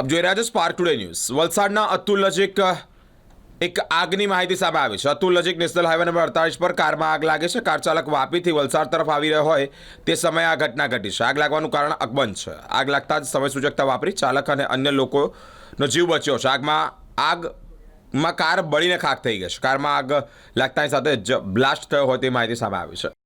આપ જોઈ રહ્યા છો સ્પાર્ક ટુડે ન્યૂઝ વલસાડના અતુલ નજીક એક આગની માહિતી સામે આવી છે. અતુલ નજીક નેશનલ હાઈવે નંબર અડતાલીસ પર કારમાં આગ લાગે છે. કાર ચાલક વાપીથી વલસાડ તરફ આવી રહ્યો હોય તે સમયે આ ઘટના ઘટી છે. આગ લાગવાનું કારણ અકબંધ છે. આગ લાગતા જ સમય સૂચકતા વાપરી ચાલક અને અન્ય લોકોનો જીવ બચ્યો છે. આગમાં આગમાં કાર બળીને ખાક થઈ ગઈ છે. કારમાં આગ લાગતાની સાથે જ બ્લાસ્ટ થયો હોય તે માહિતી સામે આવી છે.